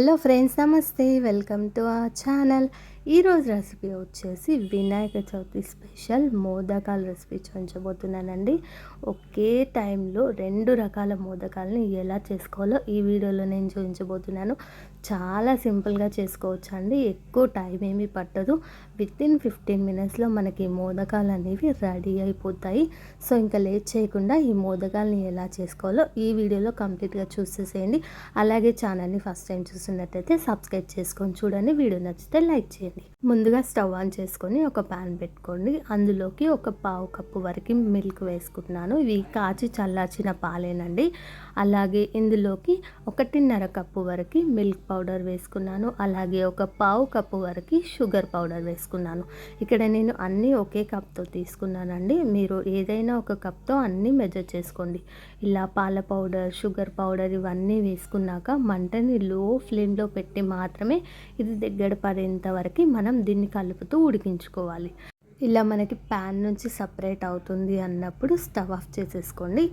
Hello friends namaste. Welcome to our channel. ఈరోజు recipe వచ్చేసి Vinayaka Chavithi special మోదకాల రెసిపీ చూపించబోతున్నానండి. ఒకే టైంలో రెండు రకాల మోదకాలని ఎలా చేసుకోవాలో ఈ వీడియోలో నేను చూపించబోతున్నాను. చాలా సింపుల్గా చేసుకోవచ్చు అండి ఎక్కువ టైం ఏమీ పట్టదు. విత్ ఇన్ ఫిఫ్టీన్ మినిట్స్లో మనకి మోదకాలు అనేవి రెడీ అయిపోతాయి. సో ఇంకా లేట్ చేయకుండా ఈ మోదకాలని ఎలా చేసుకోవాలో ఈ వీడియోలో కంప్లీట్గా చూసేసేయండి. అలాగే ఛానల్ని ఫస్ట్ టైం చూస్తున్నట్టయితే సబ్స్క్రైబ్ చేసుకొని చూడండి. వీడియో నచ్చితే లైక్ చేయండి. ముందుగా స్టవ్ ఆన్ చేసుకొని ఒక పాన్ పెట్టుకోండి. అందులోకి ఒక పావు కప్పు వరకు మిల్క్ వేసుకుంటున్నాను. ఇవి కాచి చల్లార్చిన పాలేనండి. అలాగే ఇందులోకి ఒకటిన్నర కప్పు వరకు మిల్క్ పౌడర్ వేసుకున్నాను. అలాగే ఒక పావు కప్పు వరకు షుగర్ పౌడర్ వేసుకున్నాను. ఇక్కడ నేను అన్నీ ఒకే కప్తో తీసుకున్నానండి. మీరు ఏదైనా ఒక కప్తో అన్నీ మెజర్ చేసుకోండి. ఇలా పాల పౌడర్ షుగర్ పౌడర్ ఇవన్నీ వేసుకున్నాక మంటని లో ఫ్లేమ్లో పెట్టి మాత్రమే ఇది దగ్గర పడేంత వరకు మనం దీన్ని కలుపుతూ ఉడికించుకోవాలి. ఇలా మనకి ప్యాన్ నుంచి సపరేట్ అవుతుంది అన్నప్పుడు స్టవ్ ఆఫ్ చేసేసుకోండి.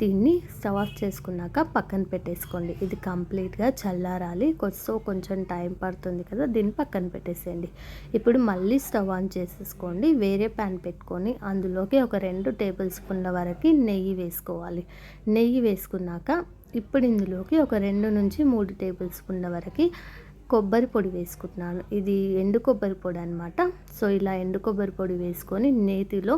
దీన్ని స్టవ్ ఆఫ్ చేసుకున్నాక పక్కన పెట్టేసుకోండి. ఇది కంప్లీట్గా చల్లారాలి. సో కొంచెం టైం పడుతుంది కదా దీన్ని పక్కన పెట్టేసేయండి. ఇప్పుడు మళ్ళీ స్టవ్ ఆన్ చేసేసుకోండి. వేరే ప్యాన్ పెట్టుకొని అందులోకి ఒక రెండు టేబుల్ స్పూన్ల వరకు నెయ్యి వేసుకోవాలి. నెయ్యి వేసుకున్నాక ఇప్పుడు ఇందులోకి ఒక రెండు నుంచి మూడు టేబుల్ స్పూన్ల వరకు కొబ్బరి పొడి వేసుకుంటున్నాను. ఇది ఎండు కొబ్బరి పొడి అనమాట సో ఇలా ఎండు కొబ్బరి పొడి వేసుకొని నేతిలో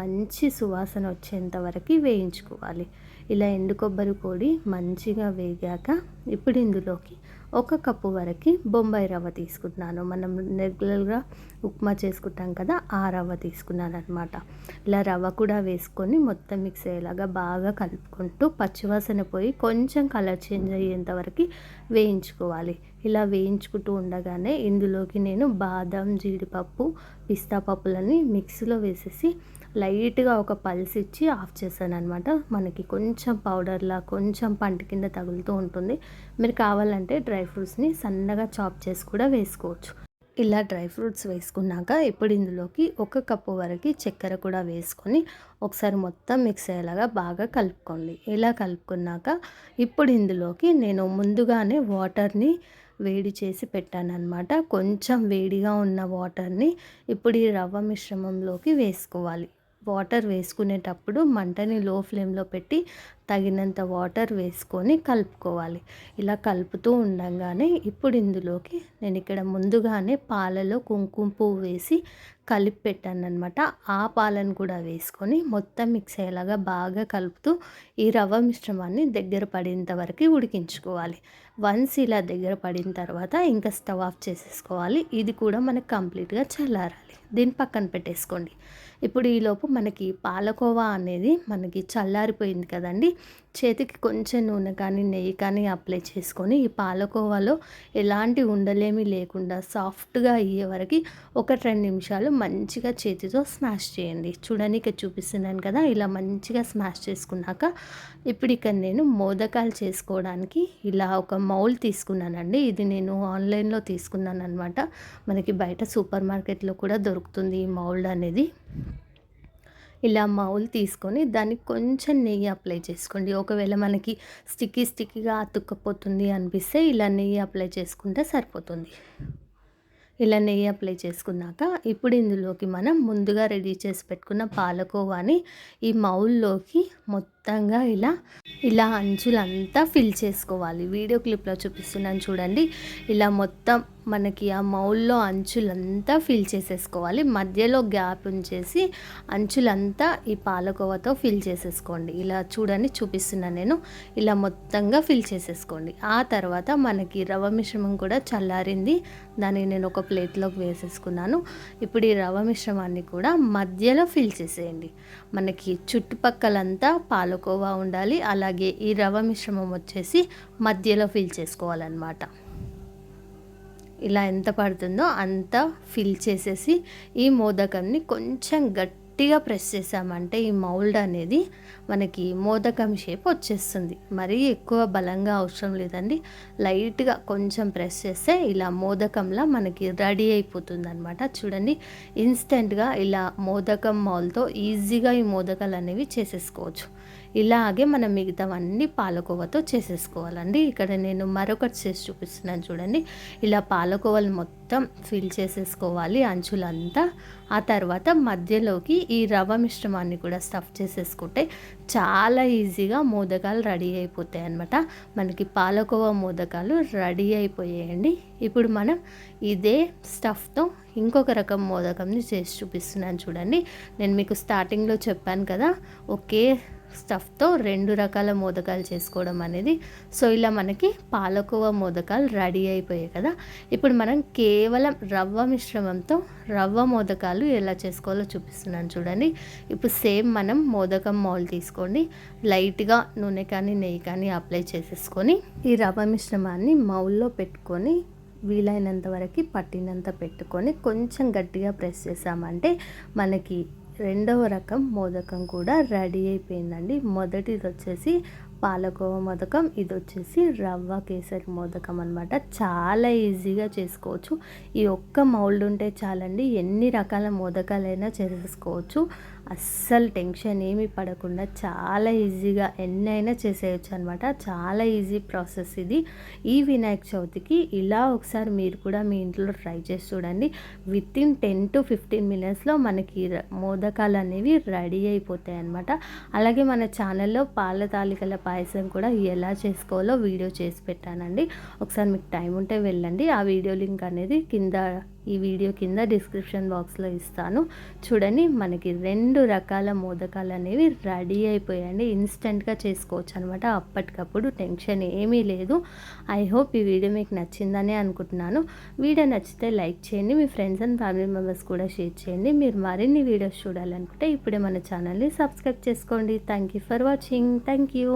మంచి సువాసన వచ్చేంత వరకు వేయించుకోవాలి. ఇలా ఎండు కొబ్బరి పొడి మంచిగా వేగాక ఇప్పుడు ఇందులోకి ఒక కప్పు వరకు బొంబాయి రవ్వ తీసుకుంటున్నాను. మనం రెగ్యులర్గా ఉప్మా చేసుకుంటాం కదా ఆ రవ్వ తీసుకున్నాను అనమాట ఇలా రవ్వ కూడా వేసుకొని మొత్తం మిక్స్ అయ్యేలాగా బాగా కలుపుకుంటూ పచ్చివాసన పోయి కొంచెం కలర్ చేంజ్ అయ్యేంత వరకు వేయించుకోవాలి. ఇలా వేయించుకుంటూ ఉండగానే ఇందులోకి నేను బాదం జీడిపప్పు పిస్తా పప్పులని మిక్సీలో వేసేసి లైట్గా ఒక పల్స్ ఇచ్చి ఆఫ్ చేశాను అనమాట మనకి కొంచెం పౌడర్లా కొంచెం పంట కింద తగులుతూ ఉంటుంది. మీరు కావాలంటే డ్రై ఫ్రూట్స్ని సన్నగా చాప్ చేసి కూడా వేసుకోవచ్చు. ఇలా డ్రై ఫ్రూట్స్ వేసుకున్నాక ఇప్పుడు ఇందులోకి ఒక కప్పు వరకు చక్కెర కూడా వేసుకొని ఒకసారి మొత్తం మిక్స్ అయ్యేలాగా బాగా కలుపుకోండి. ఇలా కలుపుకున్నాక ఇప్పుడు ఇందులోకి నేను ముందుగానే వాటర్ని వేడి చేసి పెట్టాను అనమాట కొంచెం వేడిగా ఉన్న వాటర్ని ఇప్పుడు ఈ రవ్వ మిశ్రమంలోకి వేసుకోవాలి. వాటర్ వేసుకునేటప్పుడు మంటని లో ఫ్లేమ్లో పెట్టి తగినంత వాటర్ వేసుకొని కలుపుకోవాలి. ఇలా కలుపుతూ ఉండగానే ఇప్పుడు ఇందులోకి నేను ఇక్కడ ముందుగానే పాలలో కుంకుమ పువ్వు వేసి కలిపి పెట్టాను అనమాట ఆ పాలను కూడా వేసుకొని మొత్తం మిక్స్ అయ్యేలాగా బాగా కలుపుతూ ఈ రవ్వ మిశ్రమాన్ని దగ్గర పడేంత వరకు ఉడికించుకోవాలి. వన్స్ ఇలా దగ్గర పడిన తర్వాత ఇంకా స్టవ్ ఆఫ్ చేసేసుకోవాలి. ఇది కూడా మనకు కంప్లీట్గా చల్లారాలి. దీన్ని పక్కన పెట్టేసుకోండి. ఇప్పుడు ఈలోపు మనకి పాలకోవా అనేది మనకి చల్లారిపోయింది కదండి. చేతికి కొంచెం నూనె కానీ నెయ్యి కానీ అప్లై చేసుకొని ఈ పాలకోవాలో ఎలాంటి ఉండలేమి లేకుండా సాఫ్ట్గా అయ్యే వరకు ఒక రెండు నిమిషాలు మంచిగా చేతితో స్మాష్ చేయండి. చూడడానికి చూపిస్తున్నాను కదా ఇలా మంచిగా స్మాష్ చేసుకున్నాక ఇప్పుడు ఇక్కడ నేను మోదకాలు చేసుకోవడానికి ఇలా ఒక మౌల్ తీసుకున్నానండి. ఇది నేను ఆన్లైన్లో తీసుకున్నాను అనమాట మనకి బయట సూపర్ మార్కెట్లో కూడా దొరుకుతుంది ఈ మౌల్డ్ అనేది. ఇలా మౌల్ తీసుకొని దానికి కొంచెం నెయ్యి అప్లై చేసుకోండి. ఒకవేళ మనకి స్టిక్కీ స్టిక్కీగా అతుక్కపోతుంది అనిపిస్తే ఇలా నెయ్యి అప్లై చేసుకుంటే సరిపోతుంది. ఇలా నెయ్యి అప్లై చేసుకున్నాక ఇప్పుడు ఇందులోకి మనం ముందుగా రెడీ చేసి పెట్టుకున్న పాలకోవాని ఈ మౌల్లోకి మొత్తంగా ఇలా ఇలా అంచులంతా ఫిల్ చేసుకోవాలి. వీడియో క్లిప్లో చూపిస్తున్నాను చూడండి. ఇలా మొత్తం మనకి ఆ మౌల్లో అంచులంతా ఫిల్ చేసేసుకోవాలి. మధ్యలో గ్యాప్ ఉంచేసి అంచులంతా ఈ పాలకోవతో ఫిల్ చేసేసుకోండి. ఇలా చూడని చూపిస్తున్నాను నేను. ఇలా మొత్తంగా ఫిల్ చేసేసుకోండి. ఆ తర్వాత మనకి రవ మిశ్రమం కూడా చల్లారింది. దాన్ని నేను ఒక ప్లేట్లోకి వేసేసుకున్నాను. ఇప్పుడు ఈ రవ మిశ్రమాన్ని కూడా మధ్యలో ఫిల్ చేసేయండి. మనకి చుట్టుపక్కలంతా పాలకోవా ఉండాలి. అలాగే ఈ రవ మిశ్రమం వచ్చేసి మధ్యలో ఫిల్ చేసుకోవాలన్నమాట. ఇలా ఎంత పడుతుందో అంత ఫిల్ చేసేసి ఈ మోదకంని కొంచెం గట్టిగా ప్రెస్ చేసామంటే ఈ మౌల్డ్ అనేది మనకి మోదకం షేప్ వచ్చేస్తుంది. మరీ ఎక్కువ బలంగా అవసరం లేదండి. లైట్గా కొంచెం ప్రెస్ చేస్తే ఇలా మోదకంలా మనకి రెడీ అయిపోతుంది అనమాట చూడండి ఇన్స్టెంట్గా ఇలా మోదకం మౌల్తో ఈజీగా ఈ మోదకాలు అనేవి చేసేసుకోవచ్చు. ఇలాగే మనం మిగతావన్నీ పాలకోవాతో చేసేసుకోవాలండి. ఇక్కడ నేను మరొకటి చేసి చూపిస్తున్నాను చూడండి. ఇలా పాలకోవాలు మొత్తం ఫిల్ చేసేసుకోవాలి అంచులంతా. ఆ తర్వాత మధ్యలోకి ఈ రవ్వ మిశ్రమాన్ని కూడా స్టఫ్ చేసేసుకుంటే చాలా ఈజీగా మోదకాలు రెడీ అయిపోతాయి అనమాట మనకి పాలకోవా మోదకాలు రెడీ అయిపోయాయండి. ఇప్పుడు మనం ఇదే స్టఫ్తో ఇంకొక రకం మోదకంని చేసి చూపిస్తున్నాను చూడండి. నేను మీకు స్టార్టింగ్లో చెప్పాను కదా ఒకే స్టఫ్తో రెండు రకాల మోదకాలు చేసుకోవడం అనేది. సో ఇలా మనకి పాలకోవ మోదకాలు రెడీ అయిపోయాయి కదా. ఇప్పుడు మనం కేవలం రవ్వ మిశ్రమంతో రవ్వ మోదకాలు ఎలా చేసుకోవాలో చూపిస్తున్నాను చూడండి. ఇప్పుడు సేమ్ మనం మోదకం మౌల్ తీసుకోండి. లైట్గా నూనె కానీ నెయ్యి కానీ అప్లై చేసేసుకొని ఈ రవ్వ మిశ్రమాన్ని మౌల్లో పెట్టుకొని వీలైనంత వరకు పట్టినంత పెట్టుకొని కొంచెం గట్టిగా ప్రెస్ చేసామంటే మనకి రెండవ రకం మోదకం కూడా రెడీ అయిపోయిందండి. మొదటిది వచ్చేసి పాలకోవ మోదకం ఇది వచ్చేసి రవ్వ కేసరి మోదకం అనమాట చాలా ఈజీగా చేసుకోవచ్చు. ఈ ఒక్క మౌల్డ్ ఉంటే చాలండి ఎన్ని రకాల మోదకాలైనా చేసుకోవచ్చు. అస్సలు టెన్షన్ ఏమీ పడకుండా చాలా ఈజీగా ఎన్నైనా చేసేయచ్చు అనమాట చాలా ఈజీ ప్రాసెస్ ఇది. ఈ వినాయక చవితికి ఇలా ఒకసారి మీరు కూడా మీ ఇంట్లో ట్రై చేసి చూడండి. With in ten to fifteen మినిట్స్లో మనకి మోదకాలు అనేవి రెడీ అయిపోతాయి అనమాట అలాగే మన ఛానల్లో పాల తాలికల పాయసం కూడా ఎలా చేసుకోవాలో వీడియో చేసి పెట్టానండి. ఒకసారి మీకు టైం ఉంటే వెళ్ళండి. ఆ వీడియో లింక్ అనేది కింద ఈ వీడియో కింద డిస్క్రిప్షన్ బాక్స్లో ఇస్తాను. చూడండి మనకి రెండు రకాల మోదకాలు అనేవి రెడీ అయిపోయాయండి. ఇన్స్టెంట్గా చేసుకోవచ్చు అనమాట అప్పటికప్పుడు టెన్షన్ ఏమీ లేదు. ఐ హోప్ ఈ వీడియో మీకు నచ్చిందని అనుకుంటున్నాను. వీడియో నచ్చితే లైక్ చేయండి మీ ఫ్రెండ్స్ అండ్ ఫ్యామిలీ మెంబర్స్ కూడా షేర్ చేయండి. మీరు మరిన్ని వీడియోస్ చూడాలనుకుంటే ఇప్పుడే మన ఛానల్ని సబ్స్క్రైబ్ చేసుకోండి. Thank you for watching thank you